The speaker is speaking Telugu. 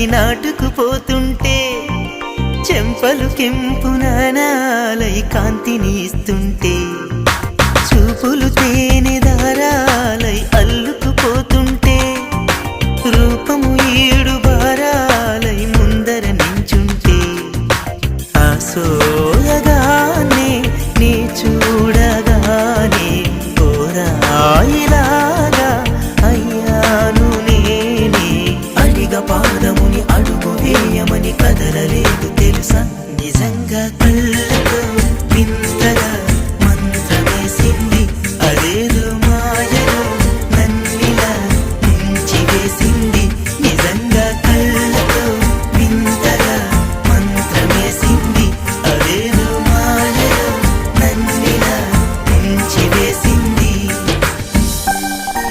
కవి నాటుకుపోతుంటే చెంపలు కెంపు నానాలై కాంతిని ఇస్తుంటే చూపులు తేనె దారాలై అల్లుకుపోతుంటే రూపము ఏడు భారాలై ముందర నించుంటే ఆ పాదముని అడుగు వేయమని కదలలేదు తెలుసా? నిజంగా కల్